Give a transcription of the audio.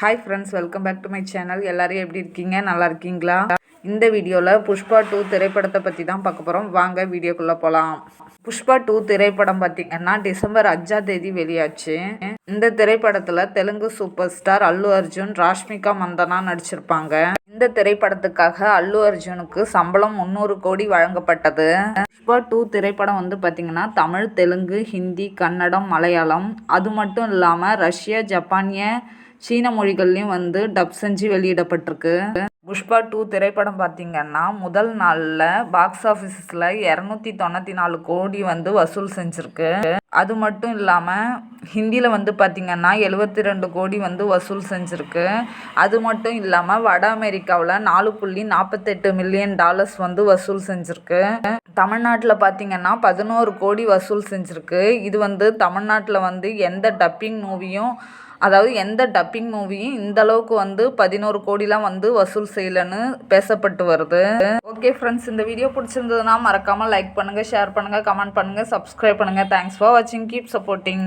Hi friends welcome back to my channel எல்லாரும் எப்படி இருக்கீங்க? நல்லா இருக்கீங்களா? இந்த வீடியோவில் புஷ்பா டூ திரைப்படத்தை பற்றி தான் பார்க்க போகிறோம் வாங்க வீடியோக்குள்ளே போகலாம் புஷ்பா டூ திரைப்படம் பார்த்தீங்கன்னா டிசம்பர் அஞ்சாம் தேதி வெளியாச்சு. இந்த திரைப்படத்தில் தெலுங்கு சூப்பர் ஸ்டார் அல்லு அர்ஜுன் ராஷ்மிகா மந்தனா நடிச்சிருப்பாங்க. இந்த திரைப்படத்துக்காக அல்லு அர்ஜுனுக்கு சம்பளம் முந்நூறு கோடி வழங்கப்பட்டது. புஷ்பா டூ திரைப்படம் வந்து பார்த்தீங்கன்னா தமிழ் தெலுங்கு ஹிந்தி கன்னடம் மலையாளம். அது மட்டும் இல்லாமல் ரஷ்யா ஜப்பானிய சீன மொழிகள்லையும் வந்து டப் செஞ்சு வெளியிடப்பட்டிருக்கு. புஷ்பா டூ திரைப்படம் பார்த்தீங்கன்னா முதல் நாளில் பாக்ஸ் ஆஃபீஸில் இரநூத்தி தொண்ணூற்றி நாலு கோடி வந்து வசூல் செஞ்சுருக்கு. அது மட்டும் இல்லாமல் ஹிந்தியில் வந்து பார்த்திங்கன்னா எழுபத்தி ரெண்டு கோடி வந்து வசூல் செஞ்சுருக்கு. அது மட்டும் இல்லாமல் வட அமெரிக்காவில் நாலு புள்ளி நாற்பத்தெட்டு மில்லியன் டாலர்ஸ் வந்து வசூல் செஞ்சுருக்கு. தமிழ்நாட்டில் பார்த்தீங்கன்னா பதினோரு கோடி வசூல் செஞ்சுருக்கு. இது வந்து தமிழ்நாட்டில் வந்து எந்த டப்பிங் மூவியும் அதாவது எந்த டப்பிங் மூவியும் இந்த அளவுக்கு வந்து பதினோரு கோடிலாம் வந்து வசூல் செய்யலைன்னு பேசப்பட்டு வருது. ஓகே ஃப்ரெண்ட்ஸ் இந்த வீடியோ பிடிச்சிருந்ததுன்னா மறக்காமல் லைக் பண்ணுங்கள் ஷேர் பண்ணுங்கள் கமெண்ட் பண்ணுங்கள் சப்ஸ்கிரைப் பண்ணுங்கள் தேங்க்ஸ் ஃபார் வாட்சிங் கீப் சப்போர்ட்டிங்